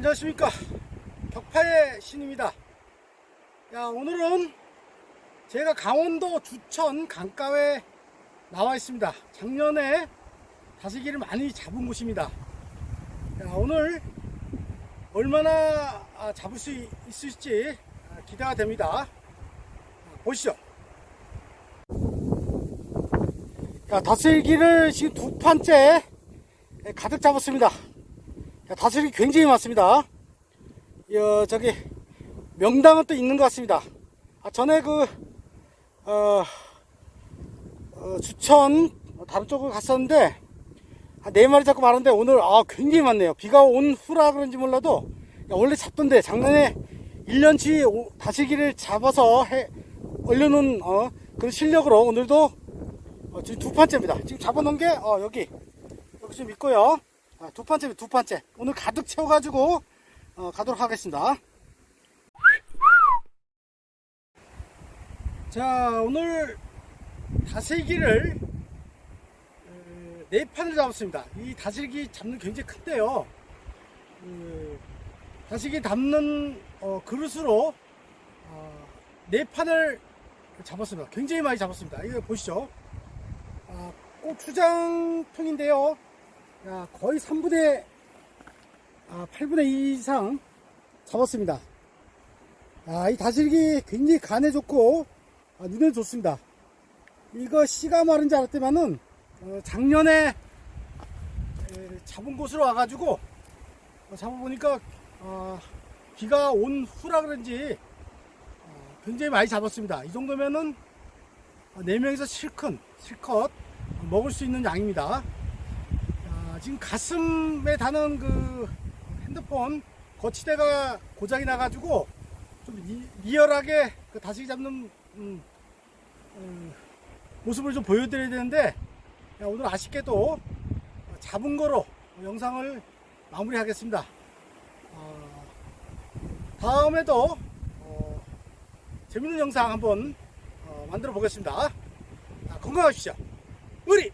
안녕하십니까. 격파의 신입니다. 야 오늘은 제가 강원도 주천 강가에 나와 있습니다. 작년에 다슬기를 많이 잡은 곳입니다. 야, 오늘 얼마나 아, 잡을 수 있- 있을지 아, 기대가 됩니다. 아, 보시죠. 야, 다슬기를 지금 두 판째 가득 잡았습니다. 야, 다슬기 굉장히 많습니다. 어, 저기 명당은 또 있는 것 같습니다. 아, 전에 그 어, 어, 주천 다른 쪽을 갔었는데 한네 마리 잡고 말았는데 오늘 아 굉장히 많네요. 비가 온 후라 그런지 몰라도 야, 원래 잡던데 작년에 1년치 오- 다슬기를 잡아서 해, 올려놓은 어, 그런 실력으로 오늘도 어, 지금 두 판째입니다. 지금 잡아놓은 게 어, 여기 여기 좀 있고요. 아, 두 판째, 두 판째. 오늘 가득 채워가지고 어, 가도록 하겠습니다. 자, 오늘 다슬기를 어, 네 판을 잡았습니다. 이 다슬기 잡는 게 굉장히 큰데요. 그, 다슬기 담는 어, 그릇으로 어, 네 판을 잡았습니다. 굉장히 많이 잡았습니다. 이거 보시죠. 아, 고추장통인데요. 야, 거의 3분의 아, 8분의 2 이상 잡았습니다. 아, 이 다슬기 굉장히 간에 좋고 아, 눈에 좋습니다. 이거 씨가 마른 줄 알았더만은 어, 작년에 에, 잡은 곳으로 와가지고 어, 잡아보니까 어, 비가 온 후라 그런지 어, 굉장히 많이 잡았습니다. 이 정도면은 4명이서 실컷 실컷 먹을 수 있는 양입니다. 아, 지금 가슴에 다는 그 핸드폰 거치대가 고장이 나가지고 좀 리, 리얼하게 그 다시 잡는 음, 음, 모습을 좀 보여드려야 되는데 야, 오늘 아쉽게도 잡은 거로 영상을 마무리하겠습니다. 어, 다음에도 어, 재밌는 영상 한번 어, 만들어 보겠습니다. 아, 건강하십시오. 우리